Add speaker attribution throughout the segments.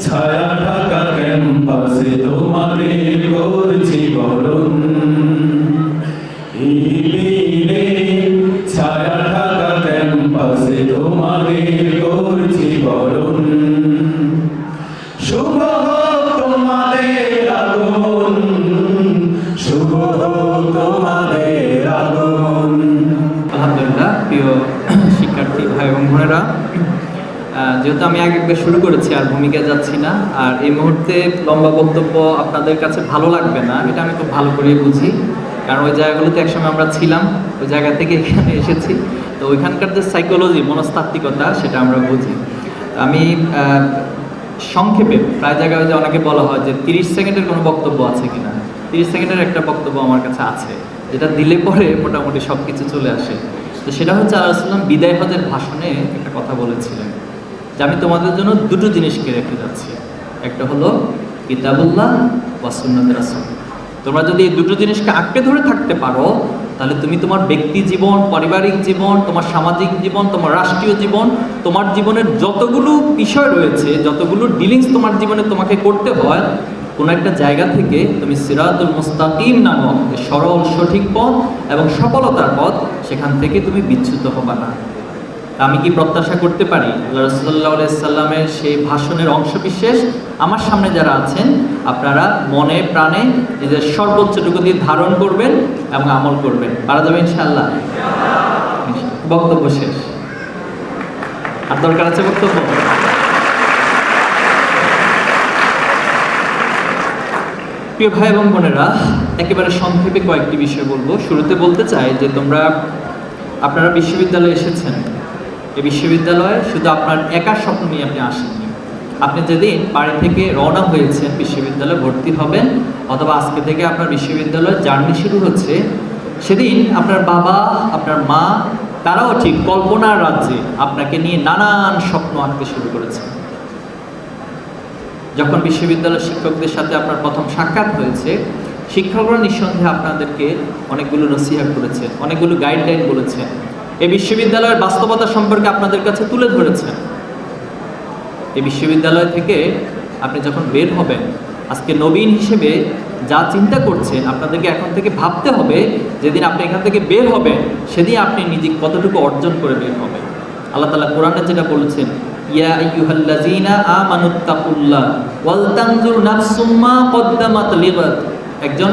Speaker 1: ছায়া ঢাকা ক্যাম্পাসে তোমারে করছি বরণ
Speaker 2: যেহেতু আমি আগে একবার শুরু করেছি আর ভূমিকা যাচ্ছি না, আর এই মুহূর্তে লম্বা বক্তব্য আপনাদের কাছে ভালো লাগবে না, এটা আমি খুব ভালো করে বুঝি। কারণ ওই জায়গাগুলোতে একসময় আমরা ছিলাম, ওই জায়গা থেকে এখানে এসেছি। তো ওইখানকার যে সাইকোলজি মনস্তাত্ত্বিকতা, সেটা আমরা বুঝি। আমি সংক্ষেপে প্রায় জায়গায় যে অনেকে বলা হয় যে তিরিশ সেকেন্ডের কোনো বক্তব্য আছে কিনা। তিরিশ সেকেন্ডের একটা বক্তব্য আমার কাছে আছে, যেটা দিলে পরে মোটামুটি সব কিছু চলে আসে। তো সেটা হচ্ছে আলাইসাল্লাম বিদায় হজের ভাষণে একটা কথা বলেছিলেন। যে আমি তোমাদের জন্য দুটো জিনিসকে রেখে যাচ্ছি। একটা হলো কিতাবুল্লাহ ওয়াসুন্নত রাসুল। তোমরা যদি এই দুটো জিনিসকে আঁকড়ে ধরে থাকতে পারো, তাহলে তুমি তোমার ব্যক্তি জীবন, পারিবারিক জীবন, তোমার সামাজিক জীবন, তোমার রাষ্ট্রীয় জীবন, তোমার জীবনের যতগুলো বিষয় রয়েছে, যতগুলো ডিলিংস তোমার জীবনে তোমাকে করতে হয়, কোনো একটা জায়গা থেকে তুমি সিরাতুল মুস্তাকিম নামক সরল সঠিক পথ এবং সফলতার পথ, সেখান থেকে তুমি বিচ্যুত হবা না। আমি কি প্রত্যাশা করতে পারি? আল্লাহ রসুল্লাহ সাল্লামের সেই ভাষণের অংশ বিশেষ আমার সামনে যারা আছেন, আপনারা মনে, প্রাণে নিজের সর্বোচ্চটুকু দিয়ে ধারণ করবেন এবং আমল করবেন। পারা যাবে ইনশাআল্লাহ? বক্তব্য শেষ। আর দরকার আছে বক্তব্য? প্রিয় ভাই এবং বোনেরা, একেবারে সংক্ষেপে কয়েকটি বিষয় বলব। শুরুতে বলতে চাই যে তোমরা, আপনারা বিশ্ববিদ্যালয়ে এসেছেন। এই বিশ্ববিদ্যালয়ে শুধু আপনার একার স্বপ্ন নিয়ে আপনি আসেননি। আপনি যেদিন বাড়ি থেকে রওনা হয়েছেন, বিশ্ববিদ্যালয়ে ভর্তি হবেন, অথবা আজকে থেকে আপনার বিশ্ববিদ্যালয়ের জার্নি শুরু হচ্ছে, সেদিন আপনার বাবা, আপনার মা, তারাও ঠিক কল্পনার রাজ্যে আপনাকে নিয়ে নানান স্বপ্ন আঁকতে শুরু করেছে। যখন বিশ্ববিদ্যালয়ের শিক্ষকদের সাথে আপনার প্রথম সাক্ষাৎ হয়েছে, শিক্ষকরা নিঃসন্দেহে আপনাদেরকে অনেকগুলো নসিহত করেছে অনেকগুলো গাইডলাইন বলেছে এই বিশ্ববিদ্যালয়ের বাস্তবতা সম্পর্কে আপনাদের কাছে তুলে ধরেছেন এই বিশ্ববিদ্যালয় থেকে আপনি যখন বের হবেন, আজকে নবীন হিসেবে যা চিন্তা করছেন, আপনাদেরকে এখন থেকে ভাবতে হবে, যেদিন আপনি এখান থেকে বের হবেন, সেদিন আপনি নিজে কতটুকু অর্জন করে বের হবেন। আল্লাহ তালা কোরআনে যেটা বলেছেন, ইয়া একজন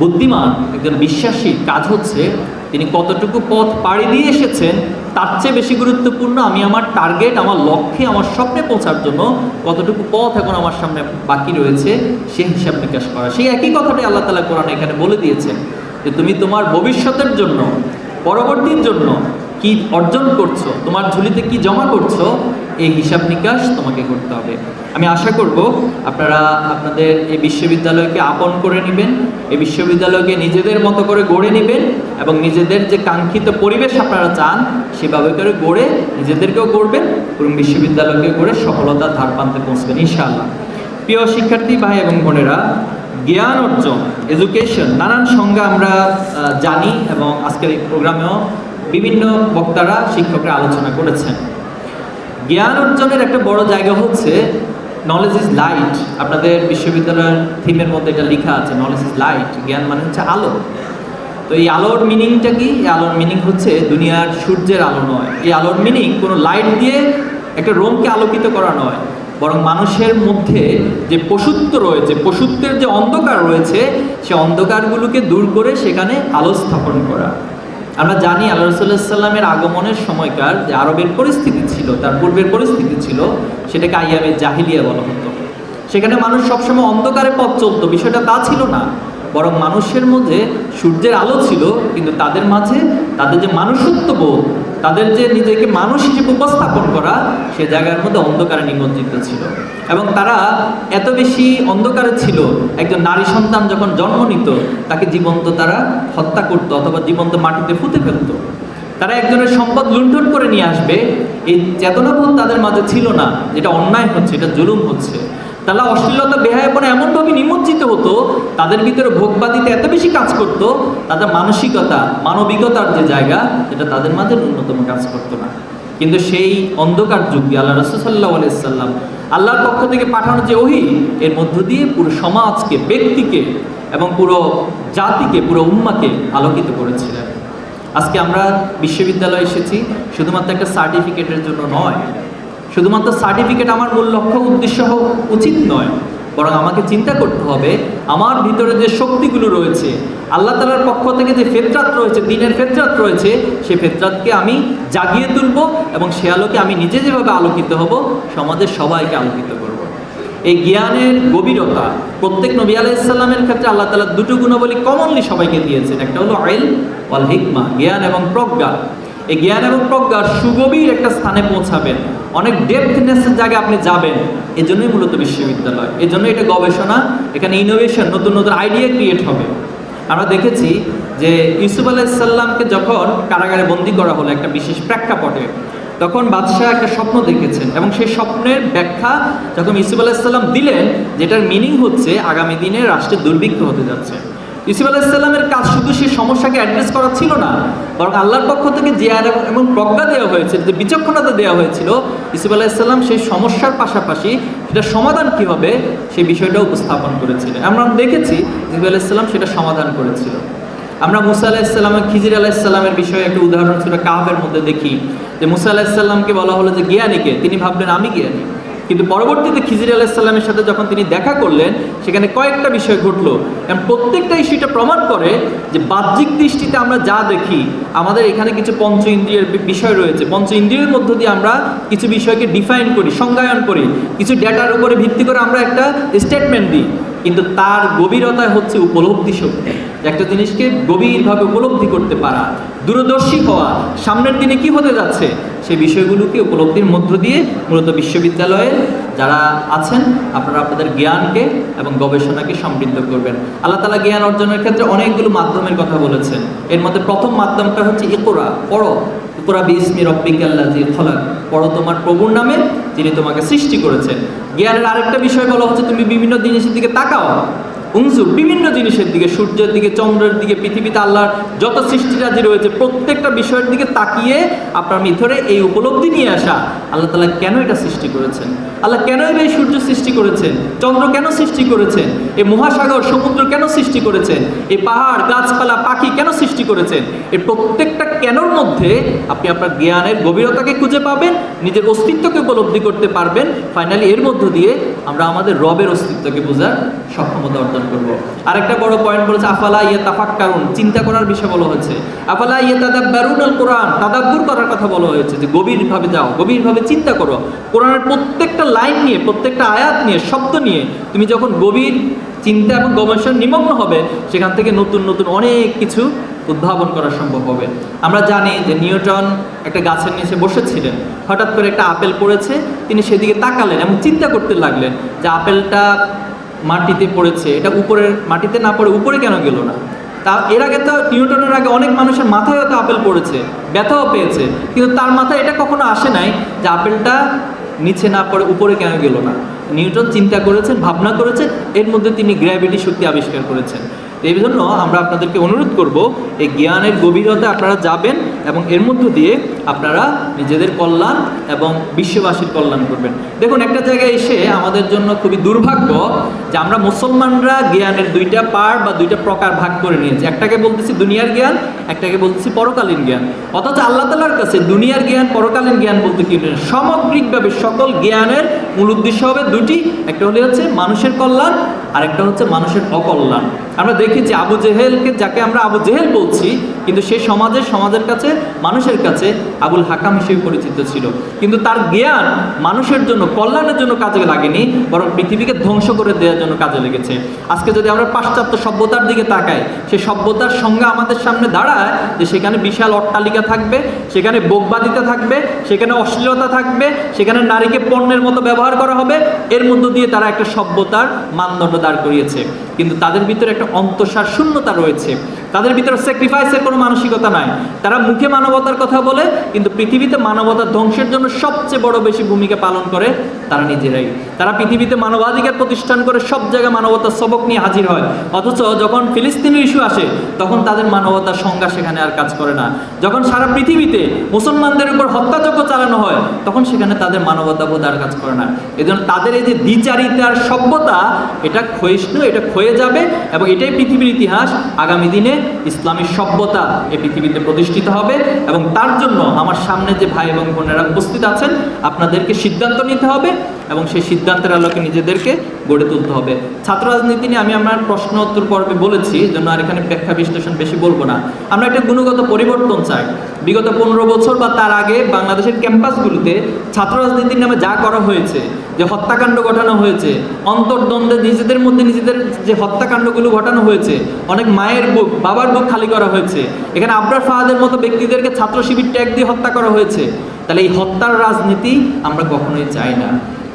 Speaker 2: বুদ্ধিমান, একজন বিশ্বাসী কাজ হচ্ছে তিনি কতটুকু পথ পাড়ি দিয়ে এসেছেন, তার চেয়ে বেশি গুরুত্বপূর্ণ আমি আমার টার্গেট আমার লক্ষ্যে, আমার স্বপ্নে পৌঁছার জন্য কতটুকু পথ এখন আমার সামনে বাকি রয়েছে, সে হিসাব নিকাশ করা। সেই একই কথাটাই আল্লাহ তালা কোরআন এখানে বলে দিয়েছেন যে, তুমি তোমার ভবিষ্যতের জন্য, পরবর্তীর জন্য কি অর্জন করছ? তোমার ঝুলিতে কি জমা করছ? এই হিসাব নিকাশ তোমাকে করতে হবে। আমি আশা করব আপনারা আপনাদের এই বিশ্ববিদ্যালয়কে আপন করে নেবেন, এই বিশ্ববিদ্যালয়কে নিজেদের মতো করে গড়ে নেবেন এবং নিজেদের যে কাঙ্ক্ষিত পরিবেশ আপনারা চান, সেভাবে করে গড়ে নিজেদেরকেও গড়বেন এবং বিশ্ববিদ্যালয়কে গড়ে সফলতার ধার প্রান্তে পৌঁছবেন, ইনশাআল্লাহ। প্রিয় শিক্ষার্থী, ভাই এবং বোনেরা, জ্ঞান অর্জন এডুকেশন নানান সংজ্ঞা আমরা জানি এবং আজকের এই প্রোগ্রামেও বিভিন্ন বক্তারা, শিক্ষকরা আলোচনা করেছেন। জ্ঞান অর্জনের একটা বড় জায়গা হচ্ছে নলেজ ইজ লাইট আপনাদের বিশ্ববিদ্যালয়ের থিমের মধ্যে এটা লেখা আছে নলেজ ইজ লাইট জ্ঞান মানে হচ্ছে আলো। তো এই আলোর মিনিংটা কি? এই আলোর মিনিং হচ্ছে দুনিয়ার সূর্যের আলো নয়। এই আলোর মিনিং কোনো লাইট দিয়ে একটা রোমকে আলোকিত করা নয়। বরং মানুষের মধ্যে যে পশুত্ব রয়েছে, পশুত্বের যে অন্ধকার রয়েছে, সে অন্ধকারগুলোকে দূর করে সেখানে আলো স্থাপন করা। আমরা জানি আল্লাহ রসুল্লাহামের আগমনের সময়কার যে আরবের পরিস্থিতি ছিল, তার পূর্বের পরিস্থিতি ছিল, সেটাকে আইয়ামে জাহিলিয়া বলা হতো। সেখানে মানুষ সবসময় অন্ধকারে পথ চলতো, বিষয়টা তা ছিল না। বরং মানুষের মধ্যে সূর্যের আলো ছিল, কিন্তু তাদের মাঝে তাদের যে মানুষত্ব বোধ তাদের যে নিজেকে মানুষ হিসেবে উপস্থাপন করা, সে জায়গার মধ্যে অন্ধকারে নিমজ্জিত ছিল। এবং তারা এত বেশি অন্ধকারে ছিল, একজন নারী সন্তান যখন জন্ম নিত, তাকে জীবন্ত তারা হত্যা করতো অথবা জীবন্ত মাটিতে পুঁতে ফেলতো। তারা একজনের সম্পদ লুণ্ঠন করে নিয়ে আসবে, এই চেতনাবোধ তাদের মাঝে ছিল না। যেটা অন্যায় হচ্ছে, এটা জুলুম হচ্ছে। তারা অশ্লীলতা বেহায়াপনে এমনভাবে নিমজ্জিত হতো, তাদের ভিতরে ভোগবাদিতে এত বেশি কাজ করতো, তাদের মানসিকতা, মানবিকতার যে জায়গা যেটা তাদের মাঝে ন্যূনতম কাজ করতো না। কিন্তু সেই অন্ধকার যুগে আল্লাহ রসুল্লাহ আলাইসাল্লাম আল্লাহর পক্ষ থেকে পাঠানো যে ওহি, এর মধ্য দিয়ে পুরো সমাজকে, ব্যক্তিকে এবং পুরো জাতিকে, পুরো উম্মাকে আলোকিত করেছিলেন। আজকে আমরা বিশ্ববিদ্যালয়ে এসেছি, শুধুমাত্র একটা সার্টিফিকেটের জন্য নয় শুধুমাত্র সার্টিফিকেট আমার মূল লক্ষ্য, উদ্দেশ্য উচিত নয়। বরং আমাকে চিন্তা করতে হবে, আমার ভিতরে যে শক্তিগুলো রয়েছে, আল্লাহ তালার পক্ষ থেকে যে ফেতরাত রয়েছে, দিনের ফেতরাত রয়েছে, সে ফেতরাতকে আমি জাগিয়ে তুলব এবং সে আলোকে আমি নিজে যেভাবে আলোকিত হব, সমাজের সবাইকে আলোকিত করব। এই জ্ঞানের গভীরতা প্রত্যেক নবী আলাইসাল্লামের ক্ষেত্রে আল্লাহ তালা দুটো গুণাবলী কমনলি সবাইকে দিয়েছেন। একটা হলো আইল ওয়াল হিকমা, জ্ঞান এবং প্রজ্ঞা। এই জ্ঞান এবং প্রজ্ঞার সুগভীর একটা স্থানে পৌঁছাবেন। অনেক ডেপথনেসের জায়গায় আপনি যাবেন। এই জন্যই মূলত বিশ্ববিদ্যালয়। এই জন্য এটা গবেষণা, এখানে ইনোভেশন নতুন নতুন আইডিয়া ক্রিয়েট হবে। আমরা দেখেছি যে ইউসুফ আলাইসাল্লামকে যখন কারাগারে বন্দি করা হলো একটা বিশেষ প্রেক্ষাপটে, তখন বাদশাহ একটা স্বপ্ন দেখেছেন এবং সেই স্বপ্নের ব্যাখ্যা যখন ইউসুফ আলাইসাল্লাম দিলেন, যেটার মিনিং হচ্ছে আগামী দিনে রাষ্ট্রের দুর্ভিক্ষ হতে যাচ্ছে। ইউসুফ আলাইসাল্লামের কাজ শুধু সেই সমস্যাকে অ্যাড্রেস করা ছিল না, বরং আল্লাহর পক্ষ থেকে জিয়ার এবং প্রজ্ঞা দেওয়া হয়েছে যে বিচক্ষণতা দেওয়া হয়েছিল ইউসুফ আলাইসাল্লাম সেই সমস্যার পাশাপাশি সেটা সমাধান কী হবে সেই বিষয়টা উপস্থাপন করেছিলেন আমরা দেখেছি ইউসুফ আলাইসাল্লাম সেটা সমাধান করেছিল। আমরা মুসা আলাহিসাল্লামের খিজির আলাহিসাল্লামের বিষয়ে একটা উদাহরণ ছিল কাহের মধ্যে দেখি। যে মুসা আলাহিসাল্লামকে বলা হলো যে জ্ঞানীকে তিনি ভাবলেন, আমি জ্ঞানী কিন্তু পরবর্তীতে খিজির আলাহিসাল্লামের সাথে যখন তিনি দেখা করলেন, সেখানে কয়েকটা বিষয় ঘটলো। কারণ প্রত্যেকটা ইস্যুটা প্রমাণ করে যে বাহ্যিক দৃষ্টিতে আমরা যা দেখি, আমাদের এখানে কিছু পঞ্চ ইন্দ্রিয়ের বিষয় রয়েছে। পঞ্চ ইন্দ্রিয়ের মধ্য দিয়ে আমরা কিছু বিষয়কে ডিফাইন করি, সংজ্ঞায়ন করি। কিছু ডেটার উপরে ভিত্তি করে আমরা একটা স্টেটমেন্ট দিই। কিন্তু তার গভীরতায় হচ্ছে উপলব্ধি শক্তি। একটা জিনিসকে গভীরভাবে উপলব্ধি করতে পারা, দূরদর্শী হওয়া। সামনের দিনে কি হতে যাচ্ছে? সেই বিষয়গুলোকে উপলব্ধির মধ্য দিয়ে মূলত বিশ্ববিদ্যালয়ে যারা আছেন, আপনারা আপনাদের জ্ঞানকে এবং গবেষণাকে সমৃদ্ধ করবেন। আল্লাহ তালা জ্ঞান অর্জনের ক্ষেত্রে অনেকগুলো মাধ্যমের কথা বলেছেন। এর মধ্যে প্রথম মাধ্যমটা হচ্ছে ইকোরা, পড়ো। ইকোরা বিসমি রব্বিকাল্লা জি খলাক। পড়ো তোমার প্রভুর নামে, যিনি তোমাকে সৃষ্টি করেছেন। জ্ঞানের আরেকটা বিষয় বলা হচ্ছে, তুমি বিভিন্ন জিনিসের দিকে তাকাও। উনসুর বিভিন্ন জিনিসের দিকে, সূর্যের দিকে, চন্দ্রের দিকে, পৃথিবীতে আল্লাহর যত সৃষ্টিরাজি রয়েছে, প্রত্যেকটা বিষয়ের দিকে তাকিয়ে আপনার ভিতরে এই উপলব্ধি নিয়ে আসা, আল্লাহ তালা কেন এটা সৃষ্টি করেছেন? আল্লাহ কেন এই সূর্য সৃষ্টি করেছেন? চন্দ্র কেন সৃষ্টি করেছেন? এই মহাসাগর, সমুদ্র কেন সৃষ্টি করেছেন? এই পাহাড়, গাছপালা, পাখি কেন সৃষ্টি করেছেন? এই প্রত্যেকটা কেনর মধ্যে আপনি আপনার জ্ঞানের গভীরতাকে খুঁজে পাবেন, নিজের অস্তিত্বকে উপলব্ধি করতে পারবেন। ফাইনালি এর মধ্য দিয়ে আমরা আমাদের রবের অস্তিত্বকে বোঝার সক্ষমতা অর্জন করব। আরেকটা বড় পয়েন্ট বলেছে, আফালা ইয়ে তাফাক কারণ চিন্তা করার বিষয় বলা হয়েছে। আফালা ইয়ে তাদাব্বারুন আল কোরআন তাদাব্বুর করার কথা বলা হয়েছে যে গভীরভাবে যাও, গভীরভাবে চিন্তা করো। কোরআনের প্রত্যেকটা লাইন নিয়ে, প্রত্যেকটা আয়াত নিয়ে, শব্দ নিয়ে, তুমি যখন গভীর চিন্তা এবং গবেষণা নিমগ্ন হবে, সেখান থেকে নতুন নতুন অনেক কিছু উদ্ভাবন করা সম্ভব হবে। আমরা জানি যে নিউটন একটা গাছের নিচে বসেছিলেন। হঠাৎ করে একটা আপেল পড়েছে, তিনি সেদিকে তাকালেন এবং চিন্তা করতে লাগলেন যে আপেলটা মাটিতে পড়েছে, এটা উপরের, মাটিতে না পড়ে উপরে কেন গেল না? তা এর আগে তো নিউটনের আগে অনেক মানুষের মাথায় হয়তো আপেল পড়েছে, ব্যথাও পেয়েছে, কিন্তু তার মাথায় এটা কখনো আসে নাই যে আপেলটা নিচে না পড়ে উপরে কেন গেল না। নিউটন চিন্তা করেছেন, ভাবনা করেছেন, এর মধ্যে তিনি গ্র্যাভিটি শক্তি আবিষ্কার করেছেন। এই জন্য আমরা আপনাদেরকে অনুরোধ করব, এই জ্ঞানের গভীরতা আপনারা যাবেন এবং এর মধ্য দিয়ে আপনারা নিজেদের কল্যাণ এবং বিশ্ববাসীর কল্যাণ করবেন। দেখুন, একটা জায়গায় এসে আমাদের জন্য খুবই দুর্ভাগ্য যে আমরা মুসলমানরা জ্ঞানের দুইটা পার বা দুইটা প্রকার ভাগ করে নিয়েছি। একটাকে বলতেছি দুনিয়ার জ্ঞান, একটাকে বলতেছি পরকালীন জ্ঞান। অথচ আল্লাহ তালার কাছে দুনিয়ার জ্ঞান, পরকালীন জ্ঞান বলতে কি? সামগ্রিকভাবে সকল জ্ঞানের মূল উদ্দেশ্য হবে দুটি একটা হলে হচ্ছে মানুষের কল্যাণ আর একটা হচ্ছে মানুষের অকল্যাণ। আমরা দেখেছি আবু জেহেলকে যাকে আমরা আবু জেহেল বলছি কিন্তু সে সমাজের সমাজের কাছে, মানুষের কাছে আবুল হাকাম হিসেবে পরিচিত ছিল। কিন্তু তার জ্ঞান মানুষের জন্য, কল্যাণের জন্য কাজে লাগেনি, বরং পৃথিবীকে ধ্বংস করে দেওয়ার জন্য কাজে লেগেছে। আজকে যদি আমরা পাশ্চাত্য সভ্যতার দিকে তাকাই সেই সভ্যতার সঙ্গে আমাদের সামনে দাঁড়ায় যে সেখানে বিশাল অট্টালিকা থাকবে, সেখানে বোকবাদিতা থাকবে, সেখানে অশ্লীলতা থাকবে, সেখানে নারীকে পণ্যের মতো ব্যবহার করা হবে, এর মধ্য দিয়ে তারা একটা সভ্যতার মানদণ্ড দাঁড় করিয়েছে। কিন্তু তাদের ভিতরে একটা অন্তঃসার শূন্যতা রয়েছে। তাদের ভিতরে স্যাক্রিফাইসের কোনো মানসিকতা নাই। তারা মুখে মানবতার কথা বলে, কিন্তু পৃথিবীতে মানবতার ধ্বংসের জন্য সবচেয়ে বড় বেশি ভূমিকা পালন করে তারা নিজেরাই। তারা পৃথিবীতে মানবাধিকার প্রতিষ্ঠান করে সব জায়গায় মানবতার সবক নিয়ে হাজির হয়। অথচ যখন ফিলিস্তিনের ইস্যু আসে, তখন তাদের মানবতার সংজ্ঞা সেখানে আর কাজ করে না। যখন সারা পৃথিবীতে মুসলমানদের উপর হত্যাযজ্ঞ চালানো হয়, তখন সেখানে তাদের মানবতা বোধ আর কাজ করে না। এজন্য তাদের এই যে দ্বিচারিতার সভ্যতা, এটা ক্ষয়িষ্ণু, এটা ক্ষয়ে যাবে এবং এটাই পৃথিবীর ইতিহাস। আগামী দিনে ইসলামী সভ্যতা এই পৃথিবীতে প্রতিষ্ঠিত হবে এবং তার জন্য আমার সামনে যে ভাই এবং বোনেরা উপস্থিত আছেন, আপনাদেরকে সিদ্ধান্ত নিতে হবে এবং সেই সিদ্ধান্তের আলোকে নিজেদেরকে গড়ে তুলতে হবে। ছাত্র রাজনীতি নিয়ে আমি আমার প্রশ্ন উত্তর পর্বে বলেছি, জন্য আর এখানে ব্যাখ্যা বিশ্লেষণ বেশি বলব না। আমরা একটা গুণগত পরিবর্তন চাই। বিগত পনেরো বছর বা তার আগে বাংলাদেশের ক্যাম্পাসগুলোতে ছাত্র রাজনীতির নামে যা করা হয়েছে যে হত্যাকাণ্ড ঘটানো হয়েছে, অন্তর্দ্বন্দ্বে নিজেদের মধ্যে নিজেদের যে হত্যাকাণ্ডগুলো ঘটানো হয়েছে, অনেক মায়ের বুক, বাবার বুক খালি করা হয়েছে। এখানে আবরার ফাহাদের মতো ব্যক্তিদেরকে ছাত্র শিবির ট্যাগ দিয়ে হত্যা করা হয়েছে। তাহলে এই হত্যার রাজনীতি আমরা কখনোই চাই না।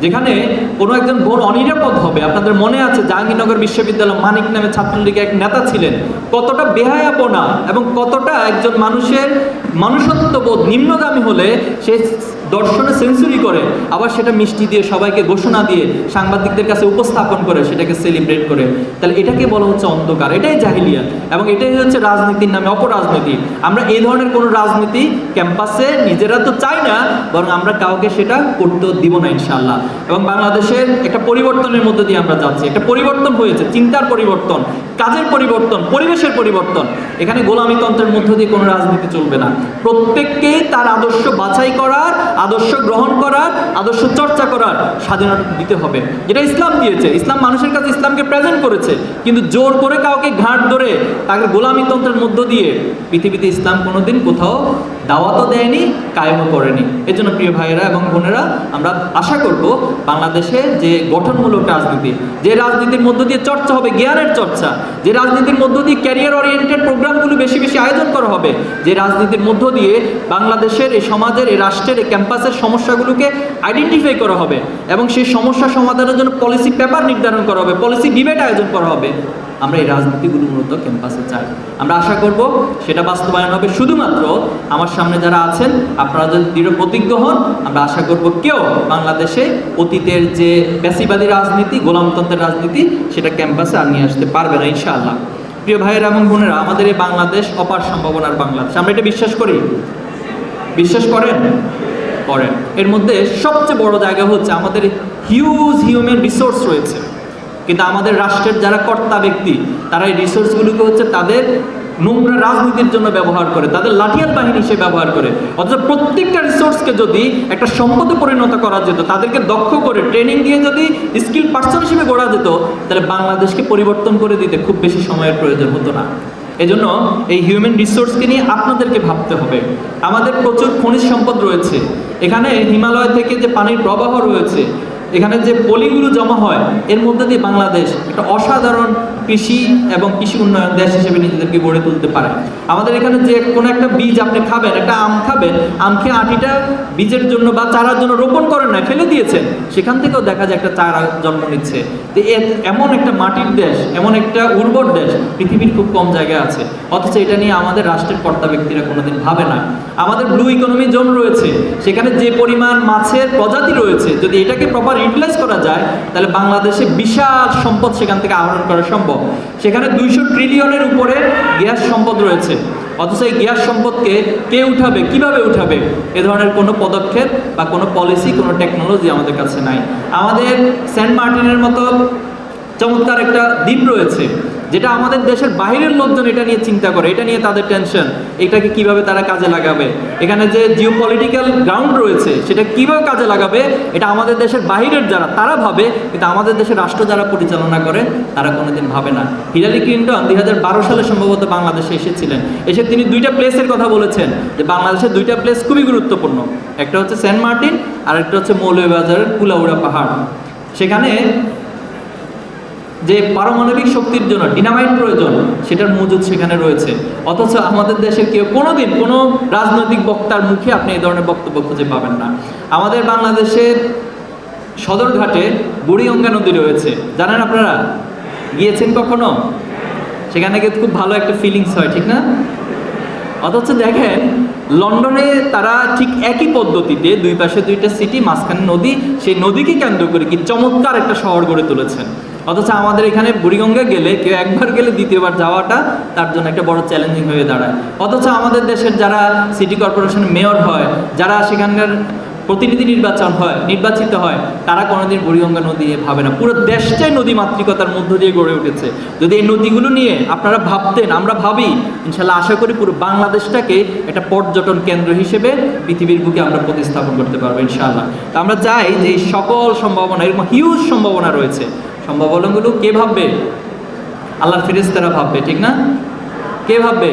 Speaker 2: যেখানে কোনো একজন বোন অনিরাপদ হবে, আপনাদের মনে আছে জাহাঙ্গীরনগর বিশ্ববিদ্যালয় মানিক নামে ছাত্রলীগের এক নেতা ছিলেন, কতটা বেহায়াপনা এবং কতটা একজন মানুষের মনুষ্যত্ববোধ নিম্নগামী হলে সে দর্শনে সেঞ্চুরি করে, আবার সেটা মিষ্টি দিয়ে সবাইকে ঘোষণা দিয়ে সাংবাদিকদের কাছে উপস্থাপন করে, সেটাকে সেলিব্রেট করে। তাহলে এটাকে বলা হচ্ছে অন্ধকার, এটাই জাহিলিয়া এবং এটাই হচ্ছে রাজনীতির নামে অপরাজনীতি। আমরা এই ধরনের কোনো রাজনীতি ক্যাম্পাসে নিজেরা তো চাই না, বরং আমরা কাউকে সেটা করতেও দিব না ইনশাল্লাহ এবং বাংলাদেশের একটা পরিবর্তনের মধ্যে দিয়ে আমরা যাচ্ছি। একটা পরিবর্তন হয়েছে, চিন্তার পরিবর্তন, কাজের পরিবর্তন, পরিবেশের পরিবর্তন। এখানে গোলামীতন্ত্রের মধ্য দিয়ে কোনো রাজনীতি চলবে না। প্রত্যেককে তার আদর্শ বাছাই করার, আদর্শ গ্রহণ করার, আদর্শ চর্চা করার স্বাধীনতা দিতে হবে। যেটা ইসলাম দিয়েছে। ইসলাম মানুষের কাছে ইসলামকে প্রেজেন্ট করেছে। কিন্তু জোর করে কাউকে ঘাট ধরে তাকে গোলামীতন্ত্রের মধ্য দিয়ে পৃথিবীতে ইসলাম কোনোদিন কোথাও দাওয়াতও দেয়নি, কায়েমও করেনি। এর জন্য প্রিয় ভাইয়েরা এবং বোনেরা, আমরা আশা করব বাংলাদেশে যে গঠনমূলক রাজনীতি, যে রাজনীতির মধ্য দিয়ে চর্চা হবে, জ্ঞানের চর্চা, যে রাজনীতির মধ্য দিয়ে ক্যারিয়ার ওরিয়েন্টেড প্রোগ্রামগুলো বেশি বেশি আয়োজন করা হবে। যে রাজনীতির মধ্য দিয়ে বাংলাদেশের এই সমাজের, এই রাষ্ট্রের, এই ক্যাম্পাসের সমস্যাগুলোকে আইডেন্টিফাই করা হবে এবং সেই সমস্যা সমাধানের জন্য পলিসি পেপার নির্ধারণ করা হবে পলিসি ডিবেট আয়োজন করা হবে। আমরা এই রাজনীতিগুলো মূলত ক্যাম্পাসে চাই। আমরা আশা করব সেটা বাস্তবায়ন হবে। শুধুমাত্র আমার সামনে যারা আছেন, আপনারা যদি দৃঢ় প্রতিজ্ঞ হন, আমরা আশা করব কেউ বাংলাদেশে অতীতের যে প্যাসিবাদী রাজনীতি, গোলামতন্ত্রের রাজনীতি, সেটা ক্যাম্পাসে আর নিয়ে আসতে পারবে না, ইনশাআল্লাহ। প্রিয় ভাইয়েরা, এবং বোনেরা, আমাদের এই বাংলাদেশ অপার সম্ভাবনার বাংলাদেশ। আমরা এটা বিশ্বাস করি? বিশ্বাস করেন? করেন। এর মধ্যে সবচেয়ে বড় জায়গা হচ্ছে আমাদের হিউজ হিউম্যান রিসোর্স রয়েছে। কিন্তু আমাদের রাষ্ট্রের যারা কর্তা ব্যক্তি, তারা এই রিসোর্সগুলোকে হচ্ছে তাদের নোংরা রাজনীতির জন্য ব্যবহার করে, তাদের লাঠিয়ার বাহিনী হিসেবে ব্যবহার করে। অথচ প্রত্যেকটা রিসোর্সকে যদি একটা সম্পদে পরিণত করা যেত, তাদেরকে দক্ষ করে ট্রেনিং দিয়ে যদি স্কিল পার্সন হিসেবে গড়া যেত, তাহলে বাংলাদেশকে পরিবর্তন করে দিতে খুব বেশি সময়ের প্রয়োজন হতো না। এজন্য এই হিউম্যান রিসোর্সকে নিয়ে আপনাদেরকে ভাবতে হবে। আমাদের প্রচুর খনিজ সম্পদ রয়েছে। এখানে হিমালয় থেকে যে পানির প্রবাহ রয়েছে, এখানে যে পলিগুলো জমা হয়, এর মধ্যে দিয়ে বাংলাদেশ একটা অসাধারণ কৃষি এবং কৃষি উন্নয়ন দেশ হিসেবে নিজেদেরকে গড়ে তুলতে পারে। আমাদের এখানে যে কোনো একটা বীজ আপনি খাবেন, একটা আম খাবেন আম খেয়ে আটিটা বীজের জন্য বা চারার জন্য রোপণ করেন না ফেলে দিয়েছেন, সেখান থেকেও দেখা যায় একটা চারা জন্ম নিচ্ছে। তো এমন একটা মাটির দেশ, এমন একটা উর্বর দেশ পৃথিবীর খুব কম জায়গায় আছে। অথচ এটা নিয়ে আমাদের রাষ্ট্রের কর্তা ব্যক্তিরা কোনোদিন ভাবে না। আমাদের ব্লু ইকোনমি জোন রয়েছে, সেখানে যে পরিমাণ মাছের প্রজাতি রয়েছে, যদি এটাকে প্রপার ইউটিলাইজ করা যায়, তাহলে বাংলাদেশে বিশাল সম্পদ সেখান থেকে আহরণ করা সম্ভব। সেখানে দুইশো ট্রিলিয়নের উপরে গ্যাস সম্পদ রয়েছে। অথচ এই গ্যাস সম্পদকে কে উঠাবে, কীভাবে উঠাবে, এ ধরনের কোনো পদক্ষেপ বা কোনো পলিসি কোনো টেকনোলজি আমাদের কাছে নাই। আমাদের সেন্ট মার্টিনের মতো চমৎকার একটা দ্বীপ রয়েছে। যেটা আমাদের দেশের বাইরের লোকজন এটা নিয়ে চিন্তা করে, এটা নিয়ে তাদের টেনশন এটাকে কীভাবে তারা কাজে লাগাবে? এখানে যে জিও পলিটিক্যাল গ্রাউন্ড রয়েছে, সেটা কীভাবে কাজে লাগাবে? এটা আমাদের দেশের বাইরের যারা, তারা ভাবে, কিন্তু আমাদের দেশের রাষ্ট্র যারা পরিচালনা করে, তারা কোনোদিন ভাবে না। হিলারি ক্লিন্টন দুই হাজার বারো সালে সম্ভবত বাংলাদেশে এসেছিলেন। এসে তিনি দুইটা প্লেসের কথা বলেছেন, যে বাংলাদেশের দুইটা প্লেস খুবই গুরুত্বপূর্ণ। একটা হচ্ছে সেন্ট মার্টিন আর একটা হচ্ছে মৌলভীবাজারের কুলাউড়া পাহাড়। সেখানে যে পারমাণবিক শক্তির জন্য ডিনামাইট প্রয়োজন, সেটার মজুদ সেখানে রয়েছে। অথচ আমাদের দেশের কেউ কোনোদিন কোনো রাজনৈতিক বক্তার মুখে আপনি এই ধরনের বক্তব্য খুঁজে পাবেন না। আমাদের বাংলাদেশের সদরঘাটে বুড়িগঙ্গা নদী রয়েছে। জানেন আপনারা? গিয়েছেন কখনো? সেখানে গিয়ে খুব ভালো একটা ফিলিংস হয়, ঠিক না? অথচ দেখেন, লন্ডনে তারা ঠিক একই পদ্ধতিতে দুই পাশে দুইটা সিটি মাঝখানে নদী, সেই নদীকে কেন্দ্র করে কি চমৎকার একটা শহর গড়ে তুলেছেন। অথচ আমাদের এখানে বুড়িগঙ্গা গেলে, কেউ একবার গেলে দ্বিতীয়বার যাওয়াটা তার জন্য একটা বড় চ্যালেঞ্জিং হয়ে দাঁড়ায়। অথচ আমাদের দেশের যারা সিটি কর্পোরেশনের মেয়র হয়, যারা সেখানকার প্রতিনিধি নির্বাচন হয়, নির্বাচিত হয়, তারা কোনোদিন বুড়িগঙ্গা নদী এ ভাবে না। পুরো দেশটাই নদী মাতৃকতার মধ্য দিয়ে গড়ে উঠেছে। যদি এই নদীগুলো নিয়ে আপনারা ভাবতেন, আমরা ভাবি, ইনশাল্লাহ আশা করি পুরো বাংলাদেশটাকে একটা পর্যটন কেন্দ্র হিসেবে পৃথিবীর বুকে আমরা প্রতিস্থাপন করতে পারব ইনশাআল্লাহ তো আমরা চাই যে সকল সম্ভাবনা, এরকম হিউজ সম্ভাবনা রয়েছে সম্ভাবনাগুলো কে ভাববে? আল্লাহর ফেরেস্তারা ভাববে ঠিক না? কে ভাববে?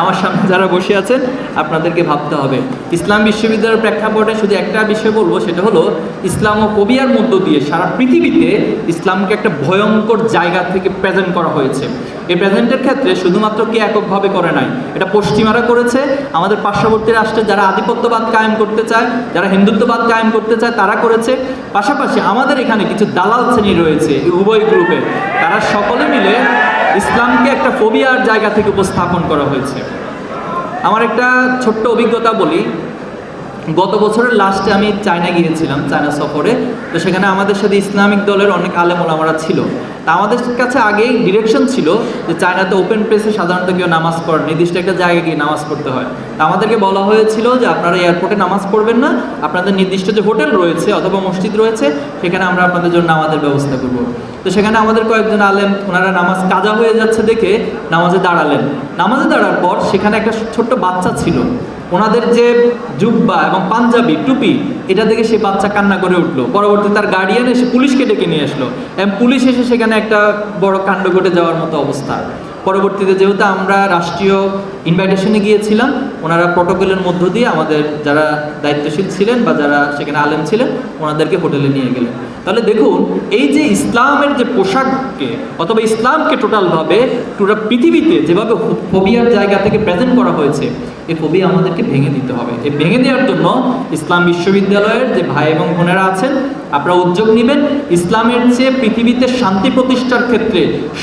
Speaker 2: আমার সামনে যারা বসে আছেন, আপনাদেরকে ভাবতে হবে। ইসলাম বিশ্ববিদ্যালয়ের প্রেক্ষাপটে শুধু একটা বিষয় বলব, সেটা হলো ইসলাম ও কবিয়ার মধ্য দিয়ে সারা পৃথিবীতে ইসলামকে একটা ভয়ঙ্কর জায়গা থেকে প্রেজেন্ট করা হয়েছে। এই প্রেজেন্টের ক্ষেত্রে শুধুমাত্র কে এককভাবে করে নাই, এটা পশ্চিমারা করেছে। আমাদের পার্শ্ববর্তী রাষ্ট্রে যারা আধিপত্যবাদ কায়েম করতে চায়, যারা হিন্দুত্ববাদ কায়েম করতে চায়, তারা করেছে। পাশাপাশি আমাদের এখানে কিছু দালাল শ্রেণি রয়েছে উভয় গ্রুপে। তারা সকলে মিলে ইসলামকে একটা ফোবিয়ার জায়গা থেকে উপস্থাপন করা হয়েছে। আমার একটা ছোট্ট অভিজ্ঞতা বলি। গত বছরের লাস্টে আমি চায়না গিয়েছিলাম, চায়না সফরে। তো সেখানে আমাদের সাথে ইসলামিক দলের অনেক আলেম ওলামারা ছিল। তা আমাদের কাছে আগেই ডিরেকশন ছিল যে চায়নাতে ওপেন প্লেসে সাধারণত কেউ নামাজ পড়ে, নির্দিষ্ট একটা জায়গায় গিয়ে নামাজ পড়তে হয়। তা আমাদেরকে বলা হয়েছিল যে আপনারা এয়ারপোর্টে নামাজ পড়বেন না, আপনাদের নির্দিষ্ট যে হোটেল রয়েছে অথবা মসজিদ রয়েছে, সেখানে আমরা আপনাদের জন্য নামাজের ব্যবস্থা করব। তো সেখানে আমাদের কয়েকজন আলেম, ওনারা নামাজ কাজা হয়ে যাচ্ছে দেখে নামাজে দাঁড়ালেন। নামাজে দাঁড়ার পর সেখানে একটা ছোট্ট বাচ্চা ছিল। ওনাদের যে জুব্বা এবং পাঞ্জাবি, টুপি, এটা দেখে সে বাচ্চা কান্না করে উঠল। পরবর্তী তার গার্ডিয়ান এসে পুলিশকে ডেকে নিয়ে আসলো। এবং পুলিশ এসে সেখানে একটা বড় কাণ্ড ঘটে যাওয়ার মতো অবস্থা। পরবর্তীতে যেহেতু আমরা রাষ্ট্রীয় ইনভাইটেশনে গিয়েছিলাম, ওনারা প্রটোকলের মধ্য দিয়ে আমাদের যারা দায়িত্বশীল ছিলেন বা যারা সেখানে আলেম ছিলেন, ওনাদেরকে হোটেলে নিয়ে গেলেন। তাহলে দেখুন, এই যে ইসলামের যে পোশাককে অথবা ইসলামকে টোটালভাবে পুরো পৃথিবীতে যেভাবে ফোবিয়ার জায়গা থেকে প্রেজেন্ট করা হয়েছে, এই ফোবিয়া আমাদেরকে ভেঙে দিতে হবে। এই ভেঙে দেওয়ার জন্য ইসলাম বিশ্ববিদ্যালয়ের যে ভাই এবং বোনেরা আছেন আপনারা উদ্যোগ নেবেন। ইসলামের চেয়ে পৃথিবীতে শান্তি প্রতিষ্ঠার ক্ষেত্রে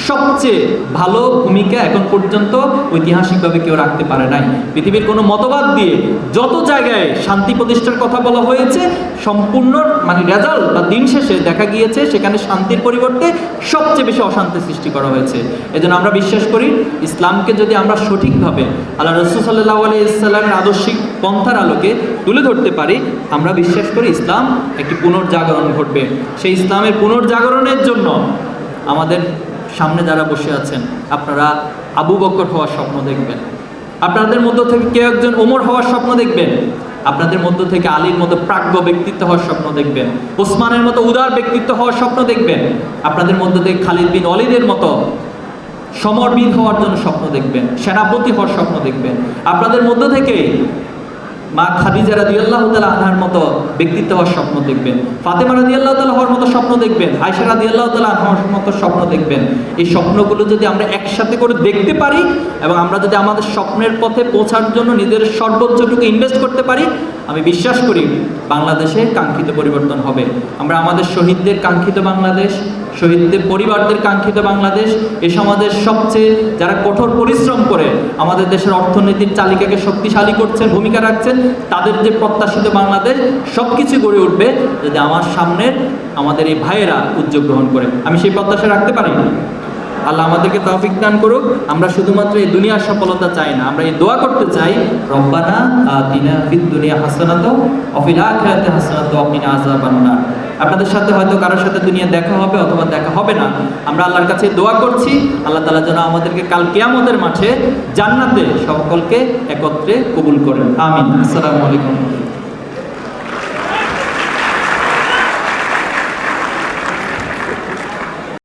Speaker 2: সবচেয়ে ভালো ভূমিকা এখন পর্যন্ত ঐতিহাসিকভাবে কেউ রাখতে পারে নাই। পৃথিবীর কোনো মতবাদ দিয়ে যত জায়গায় শান্তি প্রতিষ্ঠার কথা বলা হয়েছে, সম্পূর্ণ মানে রেজাল্ট বা দিন শেষে দেখা গিয়েছে, সেখানে শান্তির পরিবর্তে সবচেয়ে বেশি অশান্তি সৃষ্টি করা হয়েছে। এজন্য আমরা বিশ্বাস করি, ইসলামকে যদি আমরা সঠিকভাবে আল্লাহ রসুল সাল্লাহ আলি ইসলামের আদর্শিক পন্থার আলোকে তুলে ধরতে পারি, আমরা বিশ্বাস করি ইসলাম একটি পুনর্জাগরণ ঘটবে। সেই ইসলামের পুনর্জাগরণের জন্য আমাদের সামনে যারা বসে আছেন, আপনারা আবু বকর হওয়ার স্বপ্ন দেখবেন। আপনাদের মধ্য থেকে কেউ একজন ওমর হওয়ার স্বপ্ন দেখবেন। আপনাদের মধ্য থেকে আলীর মতো প্রাজ্ঞ ব্যক্তিত্ব হওয়ার স্বপ্ন দেখবেন। ওসমানের মতো উদার ব্যক্তিত্ব হওয়ার স্বপ্ন দেখবেন। আপনাদের মধ্য থেকে খালিদ বিন অলিদের মতো সমরবিদ হওয়ার জন্য স্বপ্ন দেখবেন। সেনাপতি হওয়ার স্বপ্ন দেখবেন। আপনাদের মধ্য থেকে মা খাদিজা রাদি আল্লাহ তালা আনহার মতো ব্যক্তিত্ব হওয়ার স্বপ্ন দেখবেন। ফাতেমা রাদি আল্লাহ তালা হওয়ার মতো স্বপ্ন দেখবেন। আয়সা রাদি আল্লাহ তালা মতো স্বপ্ন দেখবেন। এই স্বপ্নগুলো যদি আমরা একসাথে করে দেখতে পারি এবং আমরা যদি আমাদের স্বপ্নের পথে পৌঁছার জন্য নিজের সর্বোচ্চটুকু ইনভেস্ট করতে পারি, আমি বিশ্বাস করি বাংলাদেশে কাঙ্ক্ষিত পরিবর্তন হবে। আমরা আমাদের শহীদদের কাঙ্ক্ষিত বাংলাদেশ শহীদদের পরিবারদের কাঙ্ক্ষিত বাংলাদেশ, এ সমাজের সবচেয়ে যারা কঠোর পরিশ্রম করে আমাদের দেশের অর্থনীতির চালিকাকে শক্তিশালী করছেন, ভূমিকা রাখছেন, তাদের যে প্রত্যাশিত বাংলাদেশ সব কিছু গড়ে উঠবে যদি আমার সামনের আমাদের এই ভাইয়েরা উদ্যোগ গ্রহণ করে। আমি সেই প্রত্যাশা রাখতে পারি না। আল্লাহ আমাদেরকে তৌফিক দান করুক। আমরা শুধুমাত্র এই দুনিয়ার সফলতা চাই না, আমরা এই দোয়া করতে চাই, রব্বানা আতিনা ফিদ দুনিয়া হাসানাত অফিল আখিরাতে হাসানাত ওয়াকিনা আযাবান নার। আপনাদের সাথে হয়তো কারোর সাথে দুনিয়া দেখা হবে অথবা দেখা হবে না। আমরা আল্লাহর কাছে দোয়া করছি, আল্লাহ তালা যেন আমাদেরকে কাল কেয়ামতের মাঠে জান্নাতে সকলকে একত্রে কবুল করেন। আমিন। আসসালামু আলাইকুম।